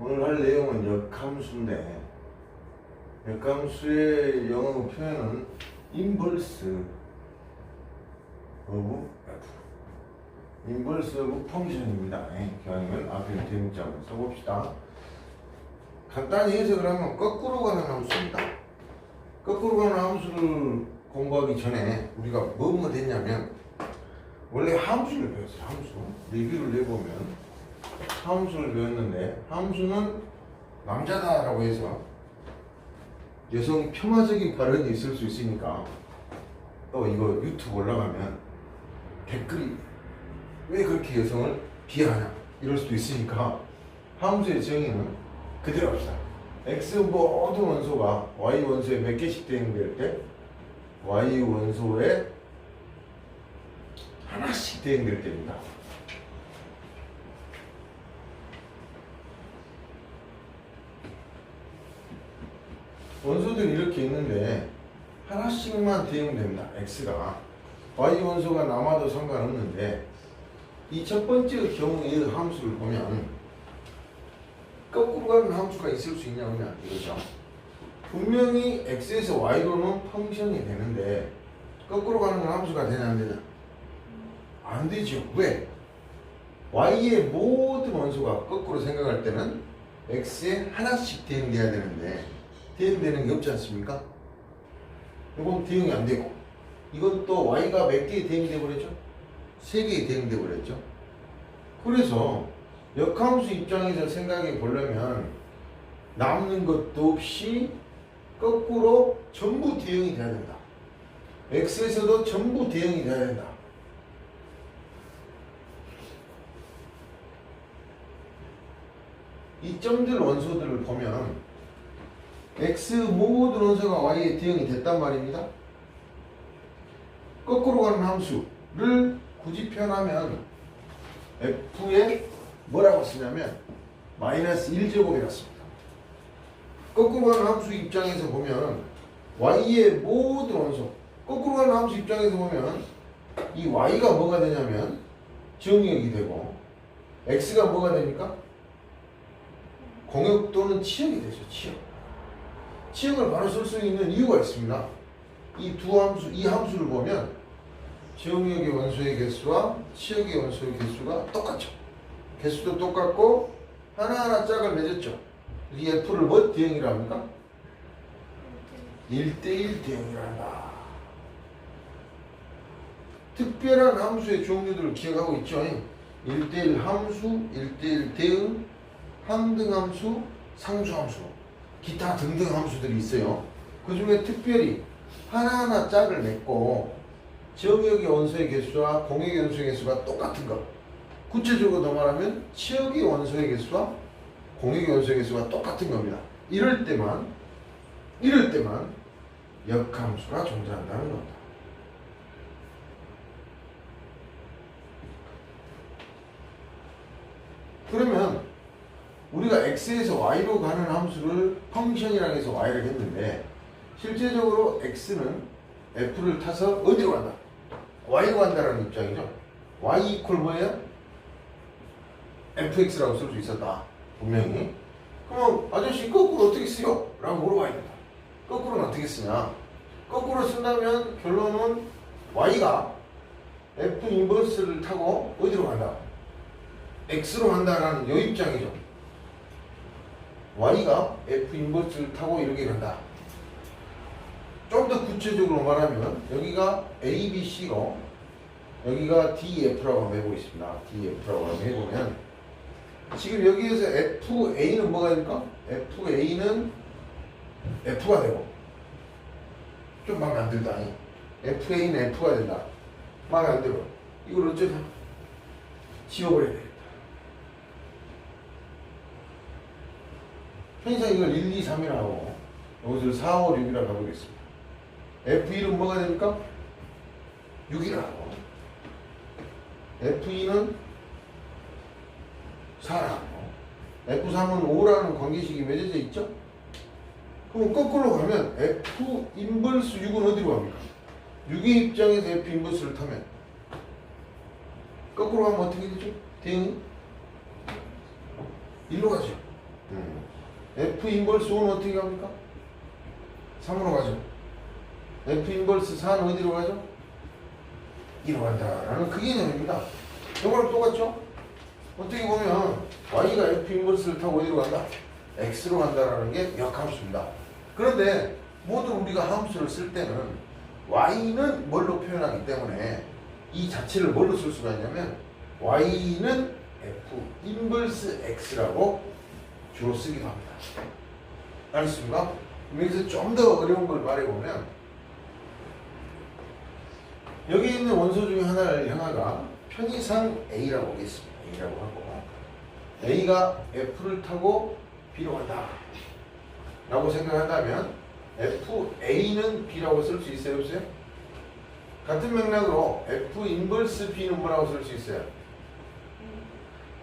오늘 할 내용은 역함수인데 역함수의 영어 표현은 오브 F 인버스 오브 펑션입니다. 예, 교환을 앞에 대문자로 써봅시다. 간단히 해석을 하면 거꾸로 가는 함수입니다. 거꾸로 가는 함수를 공부하기 전에 우리가 뭐뭐 됐냐면 원래 함수를 배웠어요. 함수 리뷰를 해보면 함수를 배웠는데 함수는 남자다라고 해서 여성 폄하적인 발언이 있을 수 있으니까 또 이거 유튜브 올라가면 댓글이 왜 그렇게 여성을 비하하냐 이럴 수도 있으니까 함수의 정의는 그대로 합시다. x 모든 원소가 y 원소에 몇 개씩 대응될 때 y 원소에 하나씩 대응될 때입니다. 원소들이 이렇게 있는데 하나씩만 대응됩니다. x가 y 원소가 남아도 상관없는데 이 첫 번째 경우의 함수를 보면 거꾸로 가는 함수가 있을 수 있냐 하면 이거죠. 분명히 x에서 y로는 펑션이 되는데 거꾸로 가는 함수가 되냐 안 되냐? 안 되죠. 왜? y의 모든 원소가 거꾸로 생각할 때는 x에 하나씩 대응돼야 되는데 대응되는 게 없지 않습니까? 이건 대응이 안 되고 이건 또 y가 몇 개에 대응돼 버렸죠? 세 개에 대응돼 버렸죠. 그래서 역함수 입장에서 생각해 보려면 남는 것도 없이 거꾸로 전부 대응이 돼야 된다. x에서도 전부 대응이 돼야 된다. 이 점들 원소들을 보면 x 모든 원소가 y에 대응이 됐단 말입니다. 거꾸로 가는 함수를 굳이 표현하면 f에 뭐라고 쓰냐면 마이너스 1제곱이라 씁니다. 거꾸로 가는 함수 입장에서 보면 y의 모든 원소 거꾸로 가는 함수 입장에서 보면 이 y가 뭐가 되냐면 정역이 되고 x가 뭐가 됩니까? 공역 또는 치역이 되죠. 치역. 치역을 바로 쓸 수 있는 이유가 있습니다. 이 두 함수, 이 함수를 보면 정역의 원소의 개수와 치역의 원소의 개수가 똑같죠. 개수도 똑같고 하나하나 짝을 맺었죠. 이 F를 뭐 대응이라 합니까? 1대1 대응이라 한다. 특별한 함수의 종류들을 기억하고 있죠. 1대1 함수, 1대1 대응, 항등함수, 상수함수, 기타 등등 함수들이 있어요. 그 중에 특별히 하나하나 짝을 맺고 정역의 원소의 개수와 공역의 원소의 개수가 똑같은 것. 구체적으로 더 말하면 치역의 원소의 개수와 공역의 원소의 개수가 똑같은 겁니다. 이럴 때만 이럴 때만 역함수가 존재한다는 겁니다. 그러면 우리가 x에서 y로 가는 함수를 펑션이라고 해서 y를 했는데 실제적으로 x는 f를 타서 어디로 간다? y로 간다라는 입장이죠. y 이퀄 뭐예요? fx라고 쓸 수 있었다. 분명히. 그럼 아저씨 거꾸로 어떻게 쓰요? 라고 물어봐야 된다. 거꾸로는 어떻게 쓰냐? 거꾸로 쓴다면 결론은 y가 f 인버스를 타고 어디로 간다? x로 간다라는 요 입장이죠. Y가 f 인버스를 타고 이렇게 간다. 좀 더 구체적으로 말하면 여기가 a, b, c로 여기가 d, f라고 한번 해보고 있습니다. d, f라고 한번 해보면 지금 여기에서 f, a는 뭐가 됩니까? f, a는 f가 되고 좀 마음에 안 들다. f, a는 f가 된다. 마음에 안 들어. 이걸 어쩌냐? 지워버려야 되겠다. 편의상 이걸 1, 2, 3이라고 하고 여기서 4, 5, 6이라고 가보겠습니다. F1은 뭐가 됩니까? 6이라고. F2는 4라고. F3은 5라는 관계식이 맺어져 있죠? 그럼 거꾸로 가면 F 인버스 6은 어디로 갑니까? 6의 입장에서 F 인버스를 타면 거꾸로 가면 어떻게 되죠? 대응이? 일로 가죠. 음. F 인벌스 5는 어떻게 갑니까? 3으로 가죠. F 인벌스 4는 어디로 가죠? 2로 간다라는 그 개념입니다. 이거랑 똑같죠? 어떻게 보면 y가 F 인버스를 타고 어디로 간다? x로 간다라는 게 역함수입니다. 그런데 모두 우리가 함수를 쓸 때는 y는 뭘로 표현하기 때문에 이 자체를 뭘로 쓸 수가 있냐면 y는 f 인버스 x라고 주로 쓰기도 합니다. 알겠습니까? 여기서 좀 더 어려운 걸 말해보면 여기 있는 원소 중에 하나를 형아가 편의상 A라고 하겠습니다. A라고 하고 A가 F를 타고 B로 간다 라고 생각한다면 FA는 B라고 쓸 수 있어요? 없어요? 같은 맥락으로 F 인버스 B는 뭐라고 쓸 수 있어요?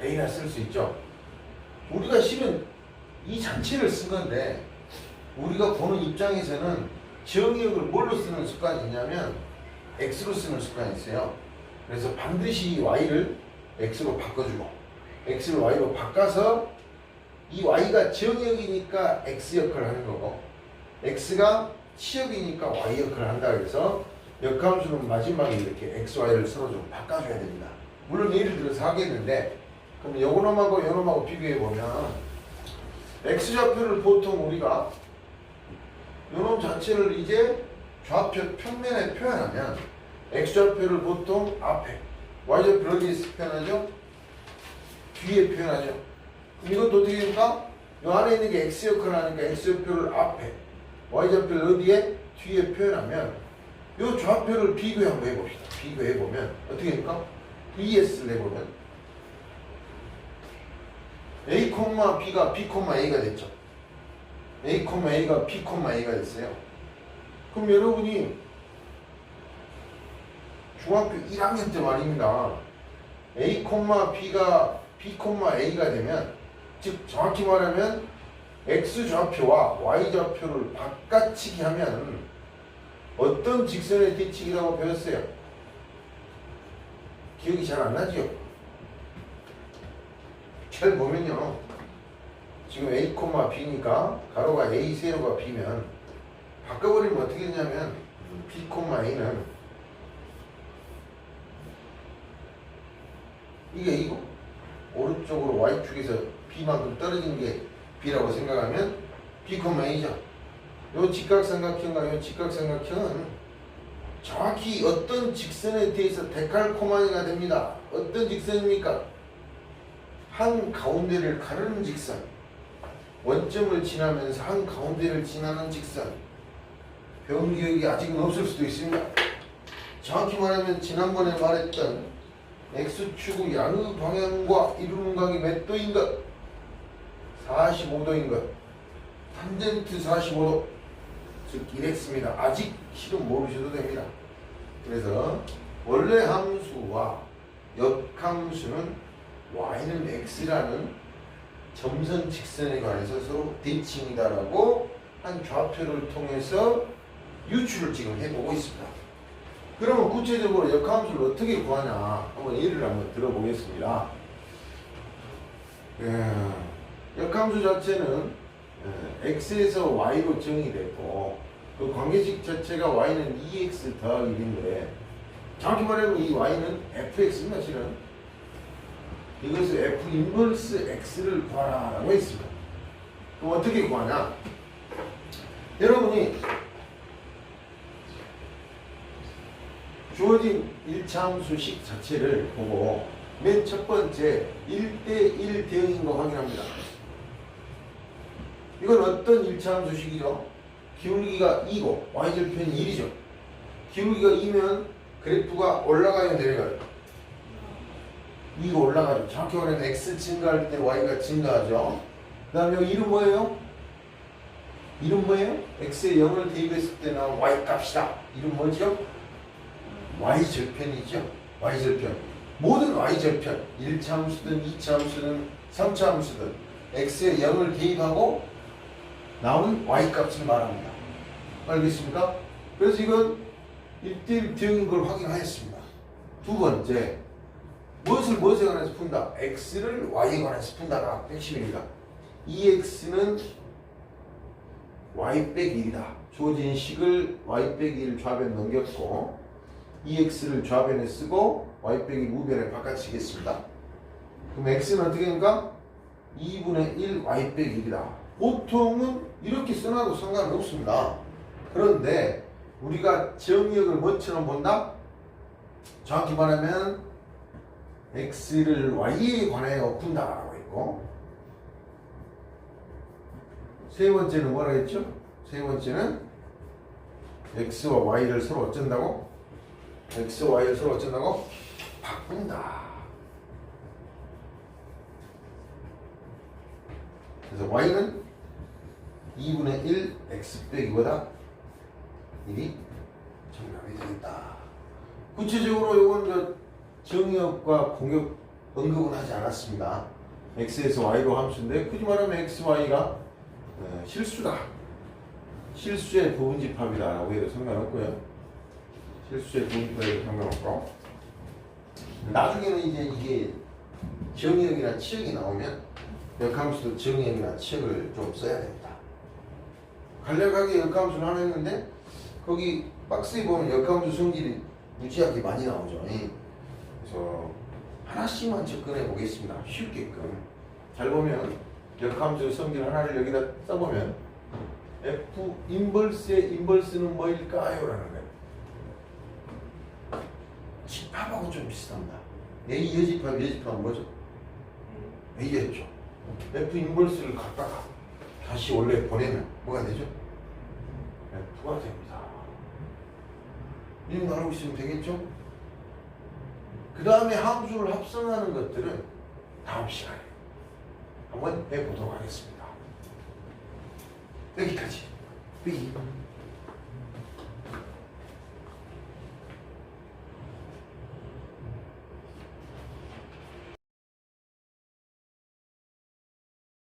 A나 쓸 수 있죠. 우리가 실은 이 자체를 쓴 건데 우리가 보는 입장에서는 정의역을 뭘로 쓰는 습관이 있냐면 X로 쓰는 습관이 있어요. 그래서 반드시 Y를 X로 바꿔주고 X를 Y로 바꿔서 이 Y가 정역이니까 X 역할을 하는 거고 X가 치역이니까 Y 역할을 한다 그래서 역함수는 마지막에 이렇게 X, Y를 서로 좀 바꿔줘야 됩니다. 물론 예를 들어서 하겠는데 그럼 요놈하고 요놈하고 비교해 보면 X좌표를 보통 우리가 요놈 자체를 이제 좌표 평면에 표현하면 X좌표를 보통 앞에 Y좌표를 어디에 표현하죠? 뒤에 표현하죠. 그럼 이것도 어떻게 됩니까? 이 안에 있는 게 X 역할을 하니까 X좌표를 앞에 Y좌표를 어디에? 뒤에 표현하면 이 좌표를 비교 한번 해봅시다. 비교해보면 어떻게 됩니까? VS를 해보면 A, B가 B, A가 됐죠. A, A가 B, A가 됐어요. 그럼 여러분이 중학교 1학년 때 말입니다. A, B가 B, A가 되면 즉 정확히 말하면 X 좌표와 Y 좌표를 바꿔치기 하면 어떤 직선의 뒤치기라고 배웠어요? 기억이 잘 안 나지요? 잘 보면요. 지금 A, B니까 가로가 A, 세로가 B면 바꿔버리면 어떻게 되냐면 B, A는 이게 이거 오른쪽으로 Y축에서 B만큼 떨어진 게 B라고 생각하면 B, A죠. 요 직각삼각형과 요 직각삼각형은 정확히 어떤 직선에 대해서 데칼코마니가 됩니다. 어떤 직선입니까? 한 가운데를 가르는 직선. 원점을 지나면서 한 가운데를 지나는 직선. 배운 기억이 아직은 없을 수도 있습니다. 정확히 말하면 지난번에 말했던 X축의 양의 방향과 이루는 각이 몇 도인 것? 45도인 것. 탄젠트 45도. 즉 1x입니다. 아직 실은 모르셔도 됩니다. 그래서 원래 함수와 역함수는 y는 x라는 점선 직선에 관해서 서로 대칭이다라고 한 좌표를 통해서 유추를 지금 해보고 있습니다. 그러면 구체적으로 역함수를 어떻게 구하냐 한번 예를 한번 들어보겠습니다. 예, 역함수 자체는 예, x에서 y로 정의됐고 그 관계식 자체가 y는 2x 더하기 1인데 정확히 말하면 이 y는 fx입니다 이것을 f 인버스 x를 구하라 라고 했습니다 그럼 어떻게 구하냐 여러분이 주어진 1차 함수식 자체를 보고 맨 첫 번째 1대1 대응인 거 확인합니다 이건 어떤 1차 함수식이죠? 기울기가 2고 y절편이 1이죠. 기울기가 2면 그래프가 올라가요 내려가요? 위가 올라가죠. 정확히 말하면 x 증가할 때 y가 증가하죠. 그 다음에 여기 이름 뭐예요? 이름 뭐예요? x에 0을 대입했을 때 나온 y 값이다. 이름 뭐죠? y절편이죠. y절편. 모든 y절편, 1차 함수든 2차 함수든 3차 함수든 x에 0을 대입하고 나온 y값을 말합니다. 알겠습니까? 그래서 이건 1대1 대응인 걸 확인하였습니다. 두 번째, 무엇을 무엇에 관해서 푼다? x를 y에 관해서 푼다가 핵심입니다. EX는 y 빼기 1이다. 주어진 식을 y 빼기 1 좌변 넘겼고 EX를 좌변에 쓰고 y 빼기 우변에 바꿔치겠습니다. 그럼 X는 어떻게 됩니까? 2분의 1 y 빼기 1이다. 보통은 이렇게 써놔도 상관없습니다. 그런데 우리가 정의역을 뭐처럼 본다? 정확히 말하면 x를 y에 관하여 푼다라고 했고 세 번째는 뭐라 했죠? 세 번째는 x와 y를 서로 어쩐다고? x와 y를 서로 어쩐다고? 바꾼다. 그래서 y는 2분의 1 x 빼기 뭐다? 1이 정답이 되겠다. 구체적으로 이건 저 정의역과 공격 언급은 하지 않았습니다. x에서 y로 함수인데 굳이 말하면 x, y가 어, 실수다. 실수의 부분집합이다 라고 해도 상관없고요. 실수의 부분집합에도 상관없고 나중에는 이제 이게 정의역이나 치역이 나오면 역함수도 정의역이나 치역을 좀 써야 됩니다. 간략하게 역함수를 하나 했는데 거기 박스에 보면 역함수 성질이 무지하게 많이 나오죠. 예. 그래서 하나씩만 접근해 보겠습니다. 쉽게끔. 잘 보면 역함수 성질 하나를 여기다 써보면 F 인벌스의 인벌스는 뭐일까요? 라는 거예요. 집합하고 좀 비슷합니다. A 여집합, 여집합은 뭐죠? A였죠. F 인벌스를 갖다가 다시 원래 보내면 뭐가 되죠? F가 됩니다. 이 정도 알고 있으면 되겠죠? 그 다음에 함수를 합성하는 것들은 다음 시간에 한번 해보도록 하겠습니다. 여기까지. 삐.